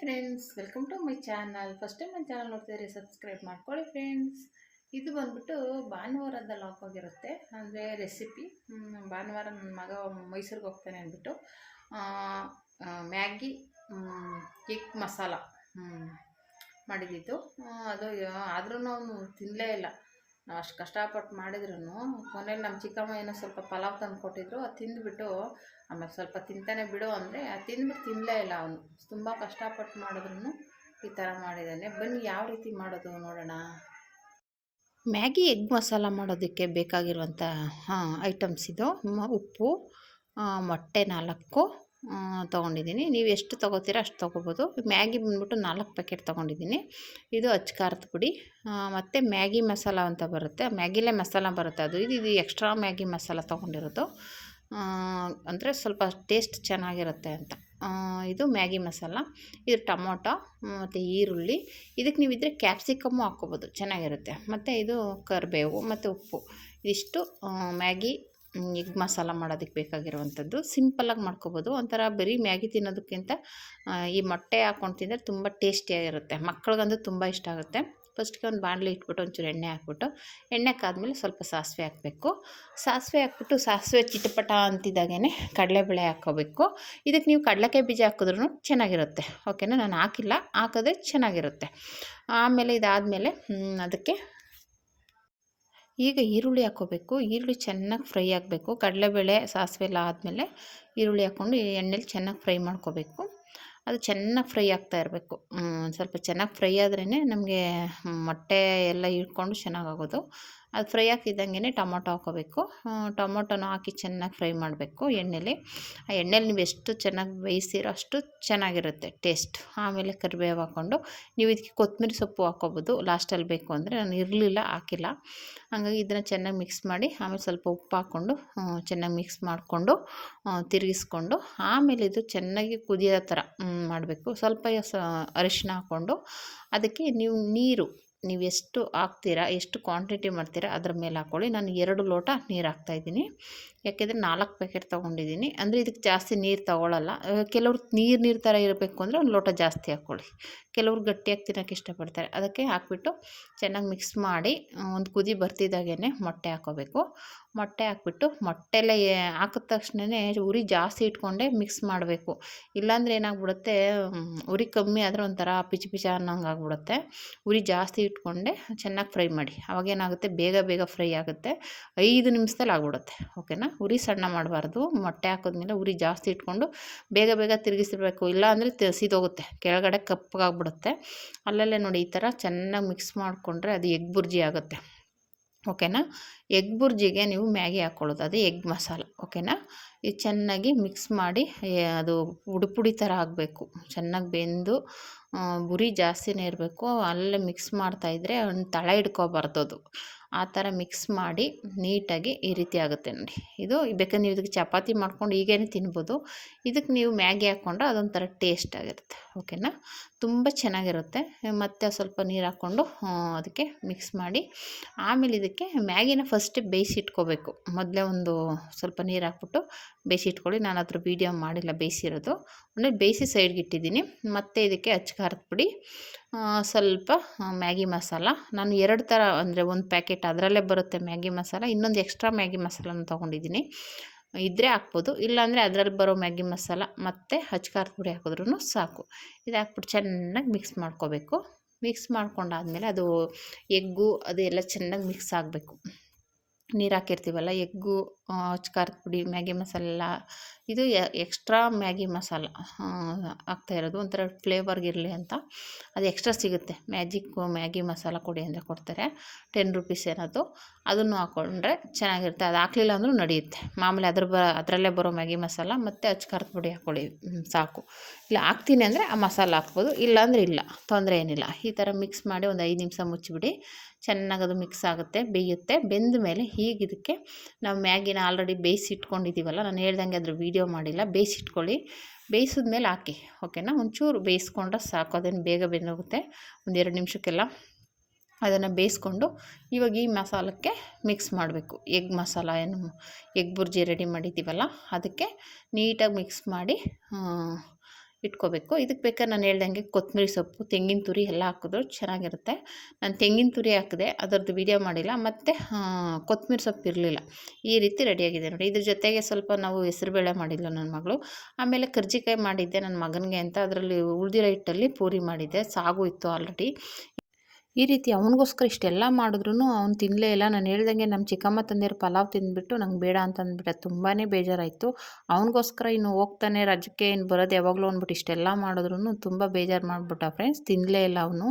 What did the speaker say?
Friends welcome to my channel first time ನನ್ನ channel ನೋಡ್ತಿದ್ರೆ subscribe ಮಾಡ್ಕೊಳ್ಳಿ ಫ್ರೆಂಡ್ಸ್ ಇದು ಬಂದ್ಬಿಟ್ಟು ಭಾನುವಾರದ ಲಾಕ್ ಆಗಿರುತ್ತೆ. ಅಂದರೆ ರೆಸಿಪಿ ಭಾನುವಾರ ನನ್ನ ಮಗ ಮೈಸೂರಿಗೆ ಹೋಗ್ತಾನೆ ಅಂದ್ಬಿಟ್ಟು ಮ್ಯಾಗಿ ಕೇಕ್ ಮಸಾಲ ಮಾಡಿದ್ದಿತ್ತು ಅದು ಆದ್ರೂ ಅವನು ತಿನ್ನಲೇ ಇಲ್ಲ. ನಾವು ಅಷ್ಟು ಕಷ್ಟಪಟ್ಟು ಮಾಡಿದ್ರು ಕೊನೆಯಲ್ಲಿ ನಮ್ಮ ಚಿಕ್ಕಮ್ಮ ಏನೋ ಸ್ವಲ್ಪ ಪಲಾವ್ ತಂದು ಕೊಟ್ಟಿದ್ರು, ಅದು ತಿಂದುಬಿಟ್ಟು ಆಮೇಲೆ ಸ್ವಲ್ಪ ತಿಂತಾನೆ ಬಿಡು ಅಂದರೆ ಅದು ತಿಂದ್ಬಿಟ್ಟು ತಿನ್ನಲೇ ಇಲ್ಲ ಅವನು. ತುಂಬ ಕಷ್ಟಪಟ್ಟು ಮಾಡಿದ್ರು ಈ ಥರ ಮಾಡಿದ್ದಾನೆ. ಬನ್ನಿ ಯಾವ ರೀತಿ ಮಾಡೋದು ನೋಡೋಣ. ಮ್ಯಾಗಿ, ಎಗ್ ಮಸಾಲ ಮಾಡೋದಕ್ಕೆ ಬೇಕಾಗಿರುವಂಥ ಐಟಮ್ಸ್ ಇದು. ಉಪ್ಪು ಮೊಟ್ಟೆ ನಾಲ್ಕು ತೊಗೊಂಡಿದ್ದೀನಿ. ನೀವು ಎಷ್ಟು ತೊಗೋತೀರ ಅಷ್ಟು ತೊಗೋಬೋದು. ಮ್ಯಾಗಿ ಬಂದ್ಬಿಟ್ಟು ನಾಲ್ಕು ಪ್ಯಾಕೆಟ್ ತೊಗೊಂಡಿದ್ದೀನಿ. ಇದು ಅಚ್ಚ ಖಾರದ ಪುಡಿ. ಮತ್ತು ಮ್ಯಾಗಿ ಮಸಾಲ ಅಂತ ಬರುತ್ತೆ. ಮ್ಯಾಗಿಲೇ ಮಸಾಲ ಬರುತ್ತೆ ಅದು. ಇದು ಇದು ಎಕ್ಸ್ಟ್ರಾ ಮ್ಯಾಗಿ ಮಸಾಲ ತೊಗೊಂಡಿರೋದು. ಅಂದರೆ ಸ್ವಲ್ಪ ಟೇಸ್ಟ್ ಚೆನ್ನಾಗಿರುತ್ತೆ ಅಂತ. ಇದು ಮ್ಯಾಗಿ ಮಸಾಲ. ಇದು ಟೊಮೊಟೊ ಮತ್ತು ಈರುಳ್ಳಿ. ಇದಕ್ಕೆ ನೀವಿದ್ರೆ ಕ್ಯಾಪ್ಸಿಕಮ್ಮು ಹಾಕ್ಕೋಬೋದು. ಚೆನ್ನಾಗಿರುತ್ತೆ. ಮತ್ತು ಇದು ಕರಿಬೇವು, ಮತ್ತು ಉಪ್ಪು. ಇದಿಷ್ಟು ಮ್ಯಾಗಿ ಎಗ್ ಮಸಾಲ ಮಾಡೋದಕ್ಕೆ ಬೇಕಾಗಿರುವಂಥದ್ದು. ಸಿಂಪಲ್ಲಾಗಿ ಮಾಡ್ಕೋಬೋದು. ಒಂಥರ ಬರೀ ಮ್ಯಾಗಿ ತಿನ್ನೋದಕ್ಕಿಂತ ಈ ಮೊಟ್ಟೆ ಹಾಕ್ಕೊಂಡು ತಿಂದರೆ ತುಂಬ ಟೇಸ್ಟಿಯಾಗಿರುತ್ತೆ ಮಕ್ಳಿಗಂತೂ ತುಂಬ ಇಷ್ಟ ಆಗುತ್ತೆ. ಫಸ್ಟ್ಗೆ ಒಂದು ಬಾಣಲೆ ಇಟ್ಬಿಟ್ಟು, ಒಂಚೂರು ಎಣ್ಣೆ ಹಾಕ್ಬಿಟ್ಟು, ಎಣ್ಣೆ ಕಾದ್ಮೇಲೆ ಸ್ವಲ್ಪ ಸಾಸಿವೆ ಹಾಕಬೇಕು. ಸಾಸಿವೆ ಹಾಕ್ಬಿಟ್ಟು, ಸಾಸಿವೆ ಚಿಟಪಟ ಅಂತಿದ್ದಾಗೇ ಕಡಲೆಬೇಳೆ ಹಾಕೋಬೇಕು ಇದಕ್ಕೆ ನೀವು ಕಡಲೆಕಾಯಿ ಬೀಜ ಹಾಕಿದ್ರೂ ಚೆನ್ನಾಗಿರುತ್ತೆ. ಓಕೆನಾ ನಾನು ಹಾಕಿಲ್ಲ. ಹಾಕಿದ್ರೆ ಚೆನ್ನಾಗಿರುತ್ತೆ. ಆಮೇಲೆ ಇದಾದಮೇಲೆ ಅದಕ್ಕೆ ಈಗ ಈರುಳ್ಳಿ ಹಾಕೋಬೇಕು ಈರುಳ್ಳಿ ಚೆನ್ನಾಗಿ ಫ್ರೈ ಆಗಬೇಕು. ಕಡಲೆಬೇಳೆ ಸಾಸಿವೆ ಎಲ್ಲ ಆದಮೇಲೆ ಈರುಳ್ಳಿ ಹಾಕ್ಕೊಂಡು ಎಣ್ಣೆಲಿ ಚೆನ್ನಾಗಿ ಫ್ರೈ ಮಾಡ್ಕೋಬೇಕು. ಅದು ಚೆನ್ನಾಗಿ ಫ್ರೈ ಆಗ್ತಾ ಇರಬೇಕು. ಸ್ವಲ್ಪ ಚೆನ್ನಾಗಿ ಫ್ರೈ ಆದ್ರೇ ನಮಗೆ ಮೊಟ್ಟೆ ಎಲ್ಲ ಇಟ್ಕೊಂಡು ಚೆನ್ನಾಗಾಗೋದು ಅದು ಫ್ರೈ ಆಗ್ತಿದ್ದಂಗೆ ಟೊಮೊಟೊ ಹಾಕೋಬೇಕು. ಟೊಮೊಟೊನ ಹಾಕಿ ಚೆನ್ನಾಗಿ ಫ್ರೈ ಮಾಡಬೇಕು ಎಣ್ಣೆಲಿ. ಆ ಎಣ್ಣೆಲಿ ನೀವು ಎಷ್ಟು ಚೆನ್ನಾಗಿ ಬೇಯಿಸಿರೋ ಅಷ್ಟು ಚೆನ್ನಾಗಿರುತ್ತೆ ಟೇಸ್ಟ್. ಆಮೇಲೆ ಕರಿಬೇವು ಹಾಕ್ಕೊಂಡು ನೀವು ಇದಕ್ಕೆ ಕೊತ್ತಂಬರಿ ಸೊಪ್ಪು ಹಾಕೋಬೋದು. ಲಾಸ್ಟಲ್ಲಿ ಬೇಕು ಅಂದರೆ ನಾನು ಇರಲಿಲ್ಲ, ಹಾಕಿಲ್ಲ. ಹಾಗಾಗಿ ಇದನ್ನು ಚೆನ್ನಾಗಿ ಮಿಕ್ಸ್ ಮಾಡಿ ಆಮೇಲೆ ಸ್ವಲ್ಪ ಉಪ್ಪು ಹಾಕ್ಕೊಂಡು ಚೆನ್ನಾಗಿ ಮಿಕ್ಸ್ ಮಾಡಿಕೊಂಡು ತಿರುಗಿಸ್ಕೊಂಡು ಆಮೇಲೆ ಇದು ಚೆನ್ನಾಗಿ ಕುದಿಯೋ ಥರ ಮಾಡಬೇಕು. ಸ್ವಲ್ಪ ಅರಿಶಿನ ಹಾಕ್ಕೊಂಡು ಅದಕ್ಕೆ ನೀವು ನೀರು ನೀವು ಎಷ್ಟು ಹಾಕ್ತೀರಾ ಎಷ್ಟು ಕ್ವಾಂಟಿಟಿ ಮಾಡ್ತೀರಾ ಅದ್ರ ಮೇಲೆ ಹಾಕ್ಕೊಳ್ಳಿ ನಾನು ಎರಡು ಲೋಟ ನೀರು ಹಾಕ್ತಾಯಿದ್ದೀನಿ ಯಾಕೆಂದರೆ ನಾಲ್ಕು ಪ್ಯಾಕೆಟ್ ತೊಗೊಂಡಿದ್ದೀನಿ. ಅಂದರೆ ಇದಕ್ಕೆ ಜಾಸ್ತಿ ನೀರು ತೊಗೊಳಲ್ಲ. ಕೆಲವ್ರು ನೀರು ನೀರು ಥರ ಇರಬೇಕು ಅಂದರೆ ಒಂದು ಲೋಟ ಜಾಸ್ತಿ ಹಾಕ್ಕೊಳ್ಳಿ ಕೆಲವ್ರು ಗಟ್ಟಿಯಾಗಿ ತಿನ್ನೋಕ್ಕೆ ಇಷ್ಟಪಡ್ತಾರೆ. ಅದಕ್ಕೆ ಹಾಕ್ಬಿಟ್ಟು ಚೆನ್ನಾಗಿ ಮಿಕ್ಸ್ ಮಾಡಿ ಒಂದು ಕುದಿ ಬರ್ತಿದ್ದಾಗೇ ಮೊಟ್ಟೆ ಹಾಕೋಬೇಕು. ಮೊಟ್ಟೆ ಹಾಕ್ಬಿಟ್ಟು ಮೊಟ್ಟೆಲೆ ಹಾಕಿದ ತಕ್ಷಣವೇ ಉರಿ ಜಾಸ್ತಿ ಇಟ್ಕೊಂಡೇ ಮಿಕ್ಸ್ ಮಾಡಬೇಕು. ಇಲ್ಲಾಂದರೆ ಏನಾಗ್ಬಿಡುತ್ತೆ ಉರಿ ಕಮ್ಮಿ ಆದರೆ ಒಂಥರ ಪಿಚಿ ಪಿಚ ಅನ್ನೋಂಗೆ ಆಗ್ಬಿಡುತ್ತೆ. ಉರಿ ಜಾಸ್ತಿ ಇಟ್ಕೊಂಡೆ ಚೆನ್ನಾಗಿ ಫ್ರೈ ಮಾಡಿ. ಅವಾಗೇನಾಗುತ್ತೆ ಬೇಗ ಬೇಗ ಫ್ರೈ ಆಗುತ್ತೆ. ಐದು ನಿಮಿಷದಲ್ಲಿ ಆಗ್ಬಿಡುತ್ತೆ. ಓಕೆನಾ ಉರಿ ಸಣ್ಣ ಮಾಡಬಾರ್ದು. ಮೊಟ್ಟೆ ಹಾಕಿದ್ಮೇಲೆ ಉರಿ ಜಾಸ್ತಿ ಇಟ್ಕೊಂಡು ಬೇಗ ಬೇಗ ತಿರುಗಿಸಿರ್ಬೇಕು. ಇಲ್ಲ ಅಂದರೆ ಸೀದೋಗುತ್ತೆ. ಕೆಳಗಡೆ ಕಪ್ಪಗಾಗ್ಬಿಡುತ್ತೆ. ಅಲ್ಲಲ್ಲೇ ನೋಡಿ ಈ ಥರ ಚೆನ್ನಾಗಿ ಮಿಕ್ಸ್ ಮಾಡಿಕೊಂಡ್ರೆ ಅದು ಎಗ್ ಬುರ್ಜಿ ಆಗುತ್ತೆ. ಓಕೆನಾ ಎಗ್ ಬುರ್ಜಿಗೆ ನೀವು ಮ್ಯಾಗಿ ಹಾಕ್ಕೊಳ್ಳೋದು ಅದು ಎಗ್ ಮಸಾಲ. ಓಕೆನಾ ಇದು ಚೆನ್ನಾಗಿ ಮಿಕ್ಸ್ ಮಾಡಿ ಅದು ಪುಡಿ ಪುಡಿ ಥರ ಆಗಬೇಕು. ಚೆನ್ನಾಗಿ ಬೆಂದು ಬುರಿ ಜಾಸ್ತಿನೇ ಇರಬೇಕು. ಅಲ್ಲೇ ಮಿಕ್ಸ್ ಮಾಡ್ತಾಯಿದ್ರೆ ಒಂದು ತಳ ಹಿಡ್ಕೊಬಾರ್ದು ಅದು. ಆ ಥರ ಮಿಕ್ಸ್ ಮಾಡಿ ನೀಟಾಗಿ ಈ ರೀತಿ ಆಗುತ್ತೆ ನೋಡಿ. ಇದು ಬೇಕಾದ್ರೆ ನೀವು ಇದಕ್ಕೆ ಚಪಾತಿ ಮಾಡ್ಕೊಂಡು ಈಗೇನೆ ತಿನ್ಬೋದು. ಇದಕ್ಕೆ ನೀವು ಮ್ಯಾಗಿ ಹಾಕ್ಕೊಂಡ್ರೆ ಅದೊಂಥರ ಟೇಸ್ಟ್ ಆಗಿರುತ್ತೆ. ಓಕೆನಾ? ತುಂಬ ಚೆನ್ನಾಗಿರುತ್ತೆ. ಮತ್ತೆ ಸ್ವಲ್ಪ ನೀರು ಹಾಕ್ಕೊಂಡು ಅದಕ್ಕೆ ಮಿಕ್ಸ್ ಮಾಡಿ, ಆಮೇಲೆ ಇದಕ್ಕೆ ಮ್ಯಾಗಿನ ಫಸ್ಟ್ ಬೇಯಿಸಿಟ್ಕೋಬೇಕು. ಮೊದಲೇ ಒಂದು ಸ್ವಲ್ಪ ನೀರು ಹಾಕ್ಬಿಟ್ಟು ಬೇಯಿಸಿಟ್ಕೊಳ್ಳಿ ನಾನು ಅದ್ರ ವೀಡಿಯೋ ಮಾಡಿಲ್ಲ ಬೇಯಿಸಿರೋದು. ಅಂದರೆ ಬೇಯಿಸಿ ಸೈಡ್ಗೆ ಇಟ್ಟಿದ್ದೀನಿ. ಮತ್ತು ಇದಕ್ಕೆ ಖಾರದ ಪುಡಿ ಸ್ವಲ್ಪ ಮ್ಯಾಗಿ ಮಸಾಲ. ನಾನು ಎರಡು ಥರ ಅಂದರೆ ಒಂದು ಪ್ಯಾಕೆಟ್ ಅದರಲ್ಲೇ ಬರುತ್ತೆ ಮ್ಯಾಗಿ ಮಸಾಲ. ಇನ್ನೊಂದು ಎಕ್ಸ್ಟ್ರಾ ಮ್ಯಾಗಿ ಮಸಾಲನ ತೊಗೊಂಡಿದ್ದೀನಿ. ಇದ್ದರೆ ಹಾಕ್ಬೋದು. ಇಲ್ಲಾಂದರೆ ಅದರಲ್ಲಿ ಬರೋ ಮ್ಯಾಗಿ ಮಸಾಲ ಮತ್ತು ಖಾರದ ಪುಡಿ ಹಾಕಿದ್ರೂ ಸಾಕು. ಇದು ಹಾಕ್ಬಿಟ್ಟು ಚೆನ್ನಾಗಿ ಮಿಕ್ಸ್ ಮಾಡ್ಕೋಬೇಕು. ಮಿಕ್ಸ್ ಮಾಡ್ಕೊಂಡಾದ್ಮೇಲೆ ಅದು ಎಗ್ಗು ಅದು ಎಲ್ಲ ಚೆನ್ನಾಗಿ ಮಿಕ್ಸ್ ಆಗಬೇಕು. ನೀರು ಹಾಕಿರ್ತೀವಲ್ಲ, ಎಗ್ಗು ಖಾರದ ಪುಡಿ, ಮ್ಯಾಗಿ ಮಸಾಲ, ಇದು ಎಕ್ಸ್ಟ್ರಾ ಮ್ಯಾಗಿ ಮಸಾಲ ಆಗ್ತಾ ಇರೋದು. ಒಂಥರ ಫ್ಲೇವರ್ಗಿರಲಿ ಅಂತ. ಅದು ಎಕ್ಸ್ಟ್ರಾ ಸಿಗುತ್ತೆ. ಮ್ಯಾಜಿಕ್ಕು ಮ್ಯಾಗಿ ಮಸಾಲ ಕೊಡಿ ಅಂದರೆ ಕೊಡ್ತಾರೆ. ಟೆನ್ ರುಪೀಸ್ ಏನದು ಅದನ್ನು ಹಾಕ್ಕೊಂಡ್ರೆ ಚೆನ್ನಾಗಿರುತ್ತೆ. ಅದು ಹಾಕ್ಲಿಲ್ಲ ಅಂದರೂ ನಡೆಯುತ್ತೆ. ಮಾಮೂಲಿ ಅದ್ರ ಬ, ಅದರಲ್ಲೇ ಬರೋ ಮ್ಯಾಗಿ ಮಸಾಲ ಮತ್ತು ಅಚ್ಚು ಪುಡಿ ಹಾಕ್ಕೊಳ್ಳಿ ಸಾಕು. ಇಲ್ಲ, ಹಾಕ್ತೀನಿ ಅಂದರೆ ಆ ಮಸಾಲ ಹಾಕ್ಬೋದು. ಇಲ್ಲಾಂದರೆ ಇಲ್ಲ. ತೊಂದರೆ ಏನಿಲ್ಲ. ಈ ಥರ ಮಿಕ್ಸ್ ಮಾಡಿ ಒಂದು ಐದು ನಿಮಿಷ ಮುಚ್ಚಿಬಿಡಿ. ಚೆನ್ನಾಗಿ ಅದು ಮಿಕ್ಸ್ ಆಗುತ್ತೆ, ಬೇಯುತ್ತೆ. ಬೆಂದ ಮೇಲೆ ಹೀಗಿದಕ್ಕೆ ನಾವು ಮ್ಯಾಗಿನ ಆಲ್ರೆಡಿ ಬೇಯಿಸಿಟ್ಕೊಂಡಿದ್ದೀವಲ್ಲ ನಾನು ಹೇಳ್ದಂಗೆ ಅದ್ರ ವೀಡಿಯೋ ಮಾಡಿಲ್ಲ, ಬೇಯಿಸಿಟ್ಕೊಳ್ಳಿ. ಬೇಯಿಸಿದ ಮೇಲೆ ಹಾಕಿ ಓಕೆನಾ ಒಂಚೂರು ಬೇಯಿಸ್ಕೊಂಡ್ರೆ ಸಾಕು, ಅದೇನು ಬೇಗ ಬೆಂದೋಗುತ್ತೆ. ಒಂದು ಎರಡು ನಿಮಿಷಕ್ಕೆಲ್ಲ ಅದನ್ನು ಬೇಯಿಸ್ಕೊಂಡು ಇವಾಗ ಈ ಮಸಾಲಕ್ಕೆ ಮಿಕ್ಸ್ ಮಾಡಬೇಕು. ಎಗ್ ಮಸಾಲ ಏನು ಎಗ್ ಬುರ್ಜಿ ರೆಡಿ ಮಾಡಿದ್ದೀವಲ್ಲ ಅದಕ್ಕೆ ನೀಟಾಗಿ ಮಿಕ್ಸ್ ಮಾಡಿ ಇಟ್ಕೋಬೇಕು. ಇದಕ್ಕೆ ಬೇಕಾದ್ರೆ ನಾನು ಹೇಳ್ದಂಗೆ ಕೊತ್ತಂಬರಿ ಸೊಪ್ಪು, ತೆಂಗಿನ ತುರಿ ಎಲ್ಲ ಹಾಕಿದ್ರು ಚೆನ್ನಾಗಿರುತ್ತೆ. ನಾನು ತೆಂಗಿನ ತುರಿ ಹಾಕಿದೆ, ಅದರದ್ದು ವೀಡಿಯೋ ಮಾಡಿಲ್ಲ. ಮತ್ತು ಕೊತ್ತಂಬರಿ ಸೊಪ್ಪು ಇರಲಿಲ್ಲ. ಈ ರೀತಿ ರೆಡಿಯಾಗಿದೆ ನೋಡಿ. ಇದ್ರ ಜೊತೆಗೆ ಸ್ವಲ್ಪ ನಾವು ಹೆಸರುಬೇಳೆ ಮಾಡಿಲ್ಲ ನನ್ನ ಮಗಳು. ಆಮೇಲೆ ಕರ್ಜಿಕಾಯಿ ಮಾಡಿದ್ದೆ ನನ್ನ ಮಗನಿಗೆ ಅಂತ. ಅದರಲ್ಲಿ ಉಳಿದಿರೋ ಹಿಟ್ಟಲ್ಲಿ ಪೂರಿ ಮಾಡಿದ್ದೆ. ಸಾಗು ಇತ್ತು ಆಲ್ರೆಡಿ ಈ ರೀತಿ ಅವನಿಗೋಸ್ಕರ ಇಷ್ಟೆಲ್ಲ ಮಾಡಿದ್ರು ಅವ್ನು ತಿನ್ನಲೇ ಇಲ್ಲ. ನಾನು ಹೇಳ್ದಂಗೆ ನಮ್ಮ ಚಿಕ್ಕಮ್ಮ ತಂದೆಯರು ಪಲಾವ್ ತಿಂದುಬಿಟ್ಟು ನಂಗೆ ಬೇಡ ಅಂತ ಅಂದ್ಬಿಟ್ಟೆ ತುಂಬಾ ಬೇಜಾರಾಯಿತು. ಅವನಿಗೋಸ್ಕರ ಇನ್ನು ಹೋಗ್ತಾನೆ, ರಜಕ್ಕೆ ಏನು ಬರೋದು ಯಾವಾಗಲೂ ಅಂದ್ಬಿಟ್ಟು ಇಷ್ಟೆಲ್ಲ ಮಾಡಿದ್ರು ತುಂಬ ಬೇಜಾರು ಮಾಡಿಬಿಟ್ಟ ಫ್ರೆಂಡ್ಸ್ ತಿನ್ನಲೇ ಇಲ್ಲ ಅವನು.